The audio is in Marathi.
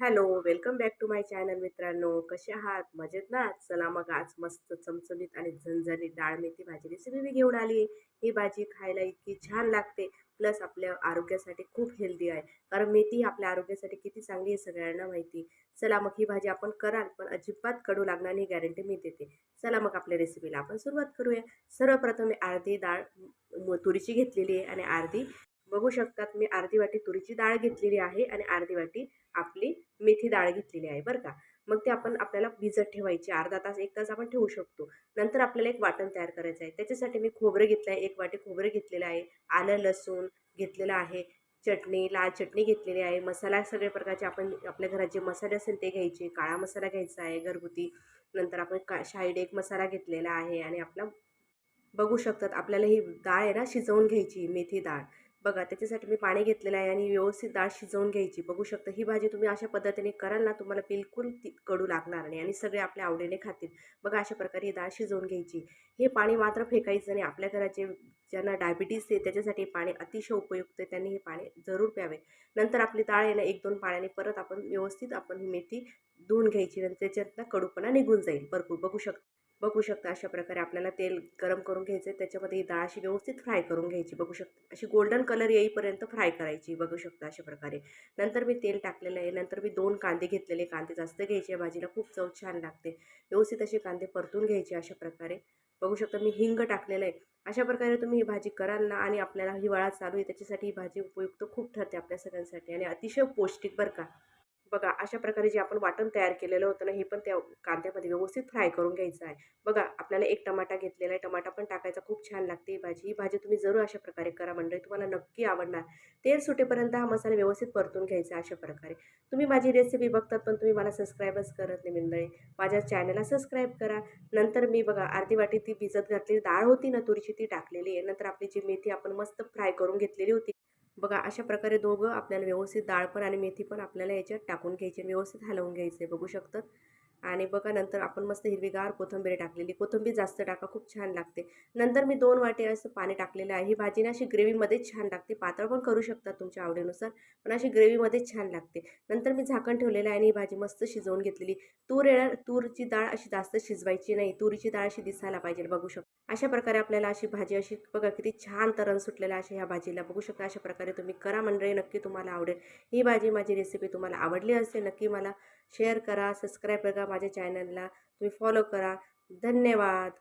Hello, welcome back to my channel मित्रांनो. कसे आहात? मजेत ना? चला मग आज मस्त चमचमीत आणि झणझणीत डाळ मेथी भाजी रेसिपी मी घेऊन आली आहे. ही भाजी खायला इतकी छान लागते, प्लस आपल्या आरोग्यासाठी खूप हेल्दी आहे. कारण मेथी ही आपल्या आरोग्यासाठी किती चांगली आहे सगळ्यांना माहिती. चला मग ही भाजी आपण कराल, पण अजिबात कडू लागणार नाही गॅरंटी मी देते. चला मग आपल्या रेसिपीला आपण सुरुवात करूया. सर्वप्रथम मी अर्धी डाळ तुरीची घेतलेली आहे आणि अर्धी बघू शकतात मी अर्धी वाटी तुरीची डाळ घेतलेली आहे आणि अर्धी वाटी आपली मेथी डाळ घेतलेली आहे बरं का. मग ते आपण आपल्याला भिजत ठेवायची अर्धा तास, एक तास आपण ठेवू शकतो. नंतर आपल्याला एक वाटण तयार करायचं आहे. त्याच्यासाठी मी खोबरं घेतलं आहे, एक वाटी खोबरं घेतलेलं आहे, आलं, लसूण घेतलेलं आहे, चटणी, लाल चटणी घेतलेली आहे, मसाला सगळ्या प्रकारचे आपण आपल्या घरात जे मसाले असेल ते घ्यायचे. काळा मसाला घ्यायचा आहे घरगुती. नंतर आपण का शाईड एक मसाला घेतलेला आहे आणि आपला बघू शकतात आपल्याला ही डाळ आहे ना शिजवून घ्यायची मेथी डाळ. बघा त्याच्यासाठी मी पाणी घेतलेलं आहे आणि व्यवस्थित डाळ शिजवून घ्यायची. बघू शकता ही भाजी तुम्ही अशा पद्धतीने कराल ना तुम्हाला बिलकुल ती कडू लागणार नाही आणि सगळे आपल्या आवडीने खातील. बघा अशा प्रकारे ही डाळ शिजवून घ्यायची. हे पाणी मात्र फेकायचं नाही. आपल्या घराचे ज्यांना डायबिटीज आहे त्याच्यासाठी हे पाणी अतिशय उपयुक्त आहे. त्यांनी हे पाणी जरूर प्यावे. नंतर आपली डाळ आहे ना 1-2 पाण्याने परत आपण व्यवस्थित आपण ही मेथी धुवून घ्यायची आणि त्याच्यातला कडूपणा निघून जाईल भरपूर. बघू शकता बघू शकता अशा प्रकारे आपल्याला तेल गरम करून घ्यायचं आहे. त्याच्यामध्ये ही डाळ अशी व्यवस्थित फ्राय करून घ्यायची. बघू शकता अशी गोल्डन कलर येईपर्यंत फ्राय करायची. बघू शकता अशा प्रकारे. नंतर मी तेल टाकलेलं आहे. नंतर मी दोन कांदे घेतलेले. कांदे जास्त घ्यायचे भाजीला खूप चव छान लागते. व्यवस्थित असे कांदे परतून घ्यायचे अशा प्रकारे. बघू शकता मी हिंग टाकलेलं आहे. अशा प्रकारे तुम्ही ही भाजी कराल ना आणि आपल्याला हिवाळा चालू आहे त्याच्यासाठी ही भाजी उपयुक्त खूप ठरते आपल्या सगळ्यांसाठी आणि अतिशय पौष्टिक बरं का. बघा अशा प्रकारे जे आपण वाटण तयार केलेलं होतं ना, हे पण त्या कांद्यामध्ये व्यवस्थित फ्राय करून घ्यायचं आहे. बघा आपल्याला एक टमाटा घेतलेला आहे. टमाटा पण टाकायचा. खूप छान लागते ही भाजी. ही भाजी तुम्ही जरूर अशा प्रकारे करा मंडळी. तुम्हाला नक्की आवडणार. तेल सुटेपर्यंत हा मसाला व्यवस्थित परतून घ्यायचा अशा प्रकारे. तुम्ही माझी रेसिपी बघतात पण तुम्ही मला सबस्क्राईबच करत नाही मंडळी. माझ्या चॅनलला सबस्क्राईब करा. नंतर मी बघा अर्धी वाटी ती भिजत घातलेली डाळ होती ना तुरीची ती टाकलेली आहे. नंतर आपली जी मेथी आपण मस्त फ्राय करून घेतलेली होती. बघा अशा प्रकारे दोघं आपल्याला व्यवस्थित डाळ पण आणि मेथी पण आपल्याला याच्यात टाकून घ्यायची व्यवस्थित हलवून घ्यायचे बघू शकतात. आणि बघा नंतर आपण मस्त हिरवीगार कोथंबीर टाकलेली. कोथिंबीर जास्त टाका खूप छान लागते. नंतर मी दोन वाटे असं पाणी टाकलेलं आहे. ही भाजी ना अशी ग्रेव्हीमध्येच छान लागते. पातळ पण करू शकता तुमच्या आवडीनुसार. पण अशी ग्रेव्हीमध्येच छान लागते. नंतर मी झाकण ठेवलेलं आहे आणि ही भाजी मस्त शिजवून घेतलेली. तूर येणार तूरची डाळ अशी जास्त शिजवायची नाही. तुरीची डाळ अशी दिसायला पाहिजे. बघू शकतो अशा प्रकारे आपल्याला अशी भाजी अशी बघा किती छान तरण सुटलेलं अशा ह्या भाजीला. बघू शकता अशा प्रकारे तुम्ही करा मंडळी. नक्की तुम्हाला आवडेल. ही भाजी माझी रेसिपी तुम्हाला आवडली असेल नक्की मला शेअर करा, सबस्क्राईब करा माझ्या चॅनलला. तुम्ही फॉलो करा. धन्यवाद.